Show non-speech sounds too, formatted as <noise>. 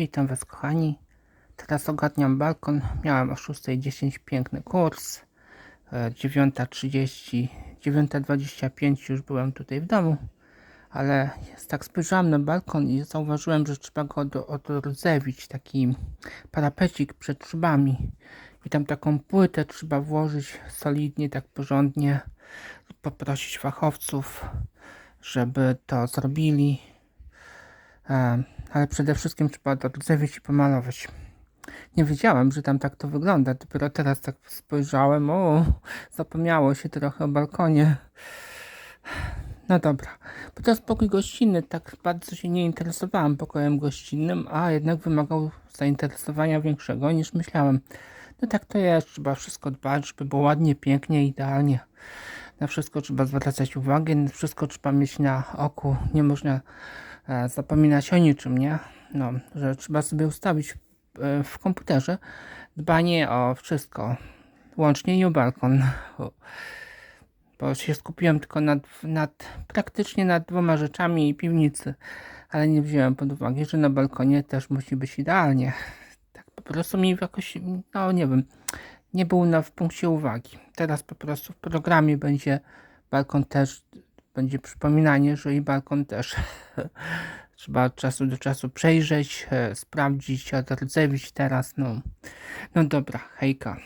Witam Was kochani. Teraz ogarniam balkon. Miałem o 6.10 piękny kurs. E, 9.30, 9.25 już byłem tutaj w domu. Ale tak spojrzałem na balkon i zauważyłem, że trzeba go od, odrdzewić. Taki parapecik przed szybami. I tam taką płytę trzeba włożyć solidnie, tak porządnie. Poprosić fachowców, żeby to zrobili. E, ale przede wszystkim trzeba to rdzewić i pomalować. Nie wiedziałem, że tam tak to wygląda. Dopiero teraz tak spojrzałem. O, zapomniało się trochę o balkonie. No dobra. Jest pokój gościnny. Tak bardzo się nie interesowałem pokojem gościnnym, a jednak wymagał zainteresowania większego niż myślałem. No tak to jest. Trzeba wszystko dbać, żeby było ładnie, pięknie, idealnie. Na wszystko trzeba zwracać uwagę, na wszystko trzeba mieć na oku. Nie można e, zapominać o niczym, nie? No, że trzeba sobie ustawić e, w komputerze dbanie o wszystko, łącznie i o balkon. Bo się skupiłem tylko nad, nad praktycznie nad dwoma rzeczami i piwnicy, ale nie wziąłem pod uwagę, że na balkonie też musi być idealnie. Tak po prostu mi jakoś, no nie wiem, nie był na, w punkcie uwagi. Teraz po prostu w programie będzie balkon też, będzie przypominanie, że i balkon też. <laughs> Trzeba od czasu do czasu przejrzeć, e, sprawdzić, odrdzewić teraz, no. No dobra, hejka.